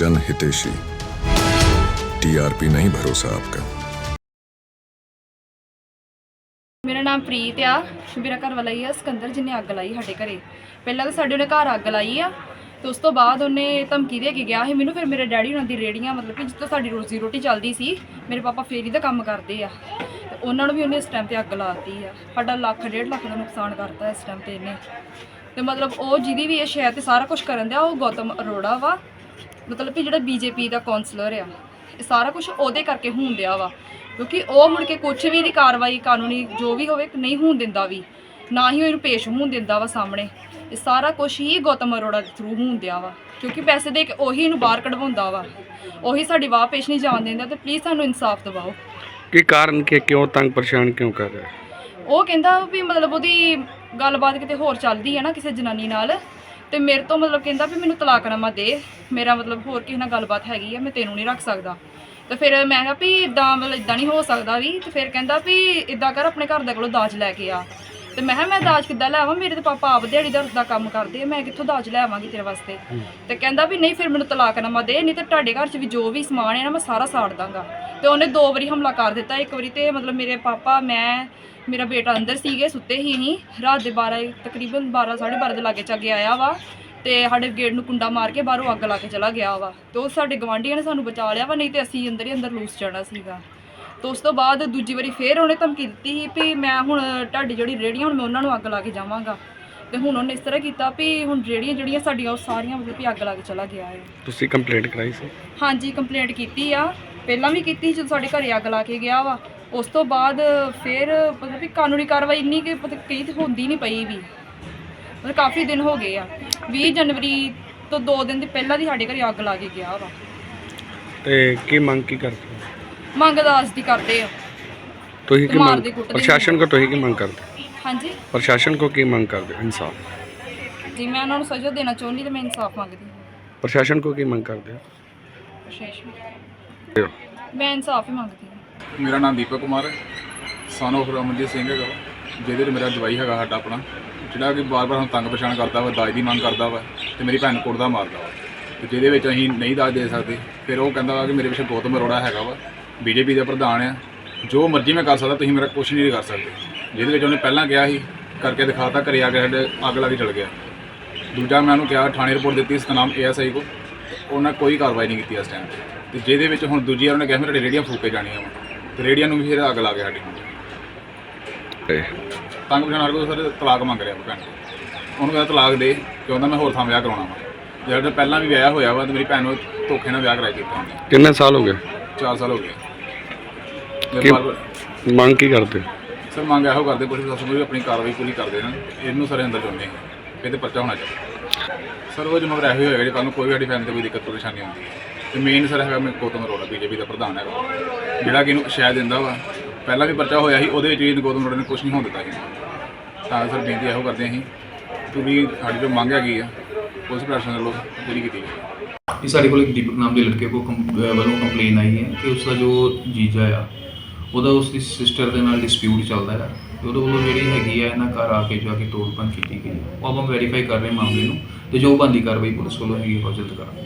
जन हितेशी टीआरपी नहीं भरोसा आपका ਮੇਰਾ ਨਾਮ ਪ੍ਰੀਤ ਆ ਮੇਰਾ ਘਰ ਵਾਲਾ ਹੀ ਆ ਸਿਕੰਦਰ ਜਿਹਨੇ ਅੱਗ ਲਾਈ ਸਾਡੇ ਘਰੇ ਪਹਿਲਾਂ ਤਾਂ ਸਾਡੇ ਉਹਨੇ ਘਰ ਅੱਗ ਲਾਈ ਆ ਤੇ ਉਸ ਤੋਂ ਬਾਅਦ ਉਹਨੇ ਧਮਕੀ ਦੇ ਕੇ ਗਿਆ ਸੀ ਮੈਨੂੰ ਫਿਰ ਮੇਰੇ ਡੈਡੀ ਉਹਨਾਂ ਦੀ ਰੇੜੀਆਂ ਮਤਲਬ ਕਿ ਜਿੱਥੋਂ ਸਾਡੀ ਰੋਜ਼ੀ ਰੋਟੀ ਚੱਲਦੀ ਸੀ ਮੇਰੇ ਪਾਪਾ ਫੇਰੀ ਦਾ ਕੰਮ ਕਰਦੇ ਆ ਤੇ ਉਹਨਾਂ ਨੂੰ ਵੀ ਉਹਨੇ ਇਸ ਟਾਈਮ ਤੇ ਅੱਗ ਲਾਤੀ ਆ ਸਾਡਾ ਲੱਖ ਡੇਢ ਲੱਖ ਦਾ ਨੁਕਸਾਨ ਕਰਤਾ ਇਸ ਟਾਈਮ ਤੇ ਇਹਨੇ ਤੇ ਮਤਲਬ ਉਹ ਜਿਹਦੀ ਵੀ ਇਹ ਸ਼ਹਿਰ ਤੇ ਸਾਰਾ ਕੁਝ ਕਰਨ ਦਿਆ ਉਹ ਗੌਤਮ ਅਰੋੜਾ ਵਾ ਮਤਲਬ ਕਿ ਜਿਹੜਾ ਬੀਜੇਪੀ ਦਾ ਕਾਉਂਸਲਰ ਆ ਇਹ ਸਾਰਾ ਕੁਝ ਉਹਦੇ ਕਰਕੇ ਹੋਣ ਦਿਆ ਵਾ। ਕਿਉਂਕਿ ਉਹ ਮੁੜ ਕੇ ਕੁਝ ਵੀ ਦੀ ਕਾਰਵਾਈ ਕਾਨੂੰਨੀ ਜੋ ਵੀ ਹੋਵੇ ਨਹੀਂ ਹੋਣ ਦਿੰਦਾ ਵੀ। ਨਾ ਹੀ ਉਹ ਇਹਨੂੰ ਪੇਸ਼ ਹੋਣ ਦਿੰਦਾ ਵਾ ਸਾਹਮਣੇ। ਇਹ ਸਾਰਾ ਕੁਝ ਹੀ ਗੌਤਮ ਅਰੋੜਾ ਦੇ ਥਰੂ ਹੋਣ ਦਿਆ ਵਾ। ਕਿਉਂਕਿ ਪੈਸੇ ਦੇ ਕੇ ਉਹੀ ਇਹਨੂੰ ਬਾਹਰ ਕਢਵਾਉਂਦਾ ਵਾ। ਉਹੀ ਸਾਡੀ ਵਾਹ ਪੇਸ਼ ਨਹੀਂ ਜਾਣ ਦਿੰਦਾ ਤੇ ਪਲੀਜ਼ ਸਾਨੂੰ ਇਨਸਾਫ ਦਿਵਾਓ। ਕੀ ਕਾਰਨ ਕਿ ਕਿਉਂ ਤੰਗ ਪਰੇਸ਼ਾਨ ਕਿਉਂ ਕਰ ਰਿਹਾ? ਉਹ ਕਹਿੰਦਾ ਵੀ ਮਤਲਬ ਉਹਦੀ ਗੱਲਬਾਤ ਕਿਤੇ ਹੋਰ ਚੱਲਦੀ ਹੈ ਨਾ ਕਿਸੇ ਜਨਾਨੀ ਨਾਲ। ਤੇ ਮੇਰੇ ਤੋਂ ਮਤਲਬ ਕਹਿੰਦਾ ਵੀ ਮੈਨੂੰ ਤਲਾਕਨਾਮਾ ਦੇ। ਮੇਰਾ ਮਤਲਬ ਹੋਰ ਕਿਸੇ ਨਾਲ ਗੱਲਬਾਤ ਹੈਗੀ ਆ, ਮੈਂ ਤੈਨੂੰ ਨਹੀਂ ਰੱਖ ਸਕਦਾ। ਤੇ ਫਿਰ ਮੈਂ ਕਿਹਾ ਵੀ ਇਦਾਂ ਮਤਲਬ ਇਦਾਂ ਨਹੀਂ ਹੋ ਸਕਦਾ ਵੀ। ਤੇ ਫਿਰ ਕਹਿੰਦਾ ਵੀ ਇਦਾਂ ਕਰ, ਆਪਣੇ ਘਰ ਦੇ ਕੋਲੋਂ ਦਾਜ ਲੈ ਕੇ ਆ। ਤੇ ਮੈਂ ਕਿਹਾ ਮੈਂ ਦਾਜ ਕਿੱਦਾਂ ਲੈ ਆਵਾਂ ਮੇਰੇ ਤੇ ਪਾਪਾ ਆਪ ਦਿਹਾੜੀ ਦਾ ਦਾ ਕੰਮ ਕਰਦੇ ਆ ਮੈਂ ਕਿੱਥੋਂ ਦਾਜ ਲੈ ਆਵਾਂਗੀ ਤੇਰੇ ਵਾਸਤੇ? ਤੇ ਕਹਿੰਦਾ ਵੀ ਨਹੀਂ ਫਿਰ ਮੈਨੂੰ ਤਲਾਕਨਾਮਾ ਦੇ ਨਹੀਂ ਤੇ ਤੁਹਾਡੇ ਘਰ 'ਚ ਵੀ ਜੋ ਵੀ ਸਮਾਨ ਹੈ ਨਾ ਮੈਂ ਸਾਰਾ ਸਾੜ ਦਾਂਗਾ। ਤੇ ਉਹਨੇ ਦੋ ਵਾਰੀ ਹਮਲਾ ਕਰ ਦਿੱਤਾ। ਇੱਕ ਵਾਰੀ ਤੇ ਮਤਲਬ ਮੇਰੇ ਪਾਪਾ ਮੈਂ ਮੇਰਾ ਬੇਟਾ ਅੰਦਰ ਸੀਗੇ ਸੁੱਤੇ ਹੀ ਨਹੀਂ। ਰਾਤ ਦੇ 12 ਤਕਰੀਬਨ 12 12:30 ਦੇ ਲਾਗੇ ਚੱਗੇ ਆਇਆ ਵਾ ਤੇ ਸਾਡੇ ਗੇਟ ਨੂੰ ਕੁੰਡਾ ਮਾਰ ਕੇ ਬਾਹਰੋਂ ਅੱਗ ਲਾ ਕੇ ਚਲਾ ਗਿਆ ਵਾ। ਤੇ ਉਹ ਸਾਡੇ ਗਵਾਂਢੀਆਂ ਨੇ ਸਾਨੂੰ ਬਚਾ ਲਿਆ ਵਾ ਨਹੀਂ ਤੇ ਅਸੀਂ ਅੰਦਰ ਹੀ ਅੰਦਰ ਲੂਸ ਜਾਣਾ ਸੀਗਾ। ਤੇ ਉਸ ਤੋਂ ਬਾਅਦ ਦੂਜੀ ਵਾਰੀ ਫੇਰ ਉਹਨੇ ਧਮਕੀ ਦਿੱਤੀ ਸੀ ਵੀ ਮੈਂ ਹੁਣ ਤੁਹਾਡੀ ਜਿਹੜੀ ਰੇੜੀਆਂ ਹੁਣ ਮੈਂ ਉਹਨਾਂ ਨੂੰ ਅੱਗ ਲਾ ਕੇ ਜਾਵਾਂਗਾ। ਤੇ ਹੁਣ ਉਹਨੇ ਇਸ ਤਰ੍ਹਾਂ ਕੀਤਾ ਵੀ ਹੁਣ ਰੇੜੀਆਂ ਜਿਹੜੀਆਂ ਸਾਡੀਆਂ ਉਹ ਸਾਰੀਆਂ ਮਤਲਬ ਵੀ ਅੱਗ ਲਾ ਕੇ ਚਲਾ ਗਿਆ ਹੈ। ਤੁਸੀਂ ਕੰਪਲੇਂਟ ਕਰਾਈ ਸੀ? ਹਾਂਜੀ ਕੰਪਲੇਂਟ ਕੀਤੀ ਆ। ਪਹਿਲਾਂ ਵੀ ਕੀਤੀ ਸੀ ਜਦੋਂ ਸਾਡੇ ਘਰੇ ਅੱਗ ਲਾ ਕੇ ਗਿਆ ਵਾ। ਉਸ ਤੋਂ ਬਾਅਦ ਫਿਰ ਮਤਲਬ ਵੀ ਕਾਨੂੰਨੀ ਕਾਰਵਾਈ ਇੰਨੀ ਕਿ ਪਤਾ ਕਈ ਤੇ ਹੁੰਦੀ ਨਹੀਂ ਪਈ ਵੀ। ਮਤਲਬ ਕਾਫੀ ਦਿਨ ਹੋ ਗਏ ਆ। 20 ਜਨਵਰੀ ਤੋਂ 2 ਦਿਨ ਦੀ ਪਹਿਲਾਂ ਦੀ ਸਾਡੇ ਘਰੇ ਅੱਗ ਲਾ ਕੇ ਗਿਆ ਵਾ। ਤੇ ਕੀ ਮੰਗ ਕੀ ਕਰਦੇ ਹੋ? ਮੰਗ ਦਾਸ ਦੀ ਕਰਦੇ ਆ। ਤੁਸੀਂ ਕੀ ਮਾਰਦੇ ਮੰਗ ਕੁੱਟਦੇ ਪ੍ਰਸ਼ਾਸਨ ਕੋ ਤੁਸੀਂ ਕੀ ਮੰਗ ਕਰਦੇ? ਹਾਂਜੀ। ਪ੍ਰਸ਼ਾਸਨ ਕੋ ਕੀ ਮੰਗ ਕਰਦੇ ਇਨਸਾਫ? ਜੀ ਮੈਂ ਉਹਨਾਂ ਨੂੰ ਸਜ਼ਾ ਦੇਣਾ ਚਾਹੁੰਦੀ ਤੇ ਮੈਂ ਇਨਸਾਫ ਮੰਗਦੀ ਹਾਂ। ਪ੍ਰਸ਼ਾਸਨ ਕੋ ਕੀ ਮੰਗ ਕਰਦੇ ਹੋ? ਮੈਂ ਇਨਸਾਫ ਹੀ ਮੰਗਦੀ ਹਾਂ। ਮੇਰਾ ਨਾਮ ਦੀਪਕ ਕੁਮਾਰ ਹੈ। ਸਨ of ਰਮਨਜੀਤ ਸਿੰਘ ਹੈਗਾ ਵਾ, ਜਿਹਦੇ 'ਚ ਮੇਰਾ ਜਵਾਈ ਹੈਗਾ ਸਾਡਾ ਆਪਣਾ। ਜਿਹੜਾ ਕਿ ਬਾਰ-ਬਾਰ ਸਾਨੂੰ ਤੰਗ ਪਛਾਣ ਕਰਦਾ ਵਾ ਦਾਜ ਦੀ ਮੰਗ ਕਰਦਾ ਵਾ ਤੇ ਮੇਰੀ ਭੈਣ ਨੂੰ ਕੁੱਟਦਾ ਮਾਰਦਾ ਵਾ। ਤੇ ਜਿਹਦੇ ਵਿੱਚ ਅਸੀਂ ਨਹੀਂ ਦਾਜ ਦੇ ਸਕਦੇ ਫਿਰ ਉਹ ਕਹਿੰਦਾ ਵਾ ਕਿ ਮੇਰੇ ਪਿੱਛੇ ਗੌਤਮ ਅਰੋੜਾ ਹੈਗਾ ਵਾ। ਬੀਜੇਪੀ ਦਾ ਪ੍ਰਧਾਨ ਆ। ਜੋ ਮਰਜ਼ੀ ਮੈਂ ਕਰ ਸਕਦਾ ਤੁਸੀਂ ਮੇਰਾ ਕੁਝ ਨਹੀਂ ਕਰ ਸਕਦੇ। ਜਿਹਦੇ ਵਿੱਚ ਉਹਨੇ ਪਹਿਲਾਂ ਕਿਹਾ ਸੀ ਕਰਕੇ ਦਿਖਾਤਾ ਘਰੇ ਆ ਕੇ ਸਾਡੇ ਅੱਗ ਲਾ ਕੇ ਚਲ ਗਿਆ। ਦੂਜਾ ਮੈਂ ਉਹਨੂੰ ਕਿਹਾ ਥਾਣੇ ਰਿਪੋਰਟ ਦਿੱਤੀ ਸਤਨਾਮ ਏਐਸਆਈ ਕੋ ਉਹਨਾਂ ਕੋਈ ਕਾਰਵਾਈ ਨਹੀਂ ਕੀਤੀ ਇਸ ਟਾਈਮ ਤੇ। ਜਿਹਦੇ ਵਿੱਚ ਹੁਣ ਦੂਜੀ ਵਾਰ ਉਹਨੇ ਕਿਹਾ ਮੈਂ ਤੁਹਾਡੀ ਰੇੜੀਆਂ ਫੂਕੇ ਜਾਣੀਆਂ ਤੇ ਰੇੜੀਆਂ ਨੂੰ ਵੀ ਫਿਰ ਅੱਗ ਲਾ ਕੇ ਸਾਡੀ ਤੰਗ ਪਛਾਣ ਹਰ ਕੋਈ ਸਾਰੇ ਤਲਾਕ ਮੰਗ ਰਿਹਾ ਭੈਣ। ਉਹਨੂੰ ਕਹਿੰਦਾ ਤਲਾਕ ਦੇ ਕਿ ਉਹਦਾ ਮੈਂ ਹੋਰ ਥਾਂ ਵਿਆਹ ਕਰਾਉਣਾ ਵਾ। ਜਿਹੜਾ ਪਹਿਲਾਂ ਵੀ ਵਿਆਹ ਹੋਇਆ ਵਾ ਤੇ ਮੇਰੀ ਭੈਣ ਨੂੰ ਧੋਖੇ ਨਾਲ ਵਿਆਹ ਕੀਤਾ ਉਹਨੇ ਕਿੰਨੇ ਸਾਲ ਹੋ ਗਏ? 4 ਸਾਲ ਹੋ ਗਏ। ਕਿ- ਮੰਗ ਕੀ ਕਰਦੇ? ਸਰ ਮੰਗ ਇਹੋ ਕਰਦੇ ਪੁਲਿਸ ਪ੍ਰਸ਼ਾਸਨ ਵੀ ਆਪਣੀ ਕਾਰਵਾਈ ਪੂਰੀ ਕਰ ਦੇਣ। ਇਹਨੂੰ ਸਾਰੇ ਅੰਦਰ ਹਾਂ ਇਹਦੇ ਪਰਚਾ ਹੋਣਾ ਚਾਹੀਦਾ। ਸਰ ਉਹ ਮਗਰ ਇਹੋ ਹੀ ਹੋਏਗਾ ਜੇ ਕੱਲ੍ਹ ਨੂੰ ਕੋਈ ਵੀ ਸਾਡੀ ਫੈਮਿਲੀ ਤੇ ਕੋਈ ਦਿੱਕਤ ਪਰੇਸ਼ਾਨੀ ਹੁੰਦੀ ਹੈ। ਤੇ ਮੇਨ ਸਰ ਹੈਗਾ ਮੈਂ ਗੌਤਮ ਅਰੋੜਾ ਬੀਜੇਪੀ ਦਾ ਪ੍ਰਧਾਨ ਹੈਗਾ। ਜਿਹੜਾ ਕਿ ਇਹਨੂੰ ਸ਼ਾਇਦ ਦਿੰਦਾ ਵਾ। ਪਹਿਲਾਂ ਵੀ ਪਰਚਾ ਹੋਇਆ ਸੀ ਉਹਦੇ ਵਿੱਚ ਵੀ ਗੌਤਮ ਅਰੋੜਾ ਨੇ ਕੁਝ ਨਹੀਂ ਹੋਣ ਦਿੱਤਾ ਸੀ ਤਾਂ ਸਰ ਬੇਨਤੀ ਇਹੋ ਕਰਦੇ ਹਾਂ ਅਸੀਂ ਵੀ ਸਾਡੀ ਜੋ ਮੰਗ ਹੈਗੀ ਆ ਪੁਲਿਸ ਪ੍ਰਸ਼ਾਸਨ ਵੱਲੋਂ ਪੂਰੀ ਕੀਤੀ ਇਹ ਸਾਡੇ ਕੋਲ ਇੱਕ ਦੀਪਕ ਨਾਮ ਦੇ ਲੜਕੇ ਕੋ ਵੱਲੋਂ ਕੰਪਲੇਨ ਆਈ ਹੈ ਕਿ ਉਸ ਦਾ ਜੋ ਜੀਜਾ ਆ ਉਹਦਾ ਉਸ ਦੀ ਸਿਸਟਰ ਦੇ ਨਾਲ ਡਿਸਪਿਊਟ ਚੱਲਦਾ ਹੈ ਤੇ ਉਹਦੇ ਵੱਲੋਂ ਜਿਹੜੀ ਹੈਗੀ ਆ ਇਹਨਾਂ ਘਰ ਆ ਕੇ ਜਾ ਕੇ ਤੋੜ ਭੰਨ ਕੀਤੀ ਗਈ ਹੈ। ਉਹ ਆਪਾਂ ਵੈਰੀਫਾਈ ਕਰ ਰਹੇ ਮਾਮਲੇ ਨੂੰ ਤੇ ਜੋ ਬੰਦੀ ਕਾਰਵਾਈ ਪੁਲਿਸ ਵੱਲੋਂ ਹੈਗੀ ਉਹ ਜਲਦ ਕਰਾਂਗੇ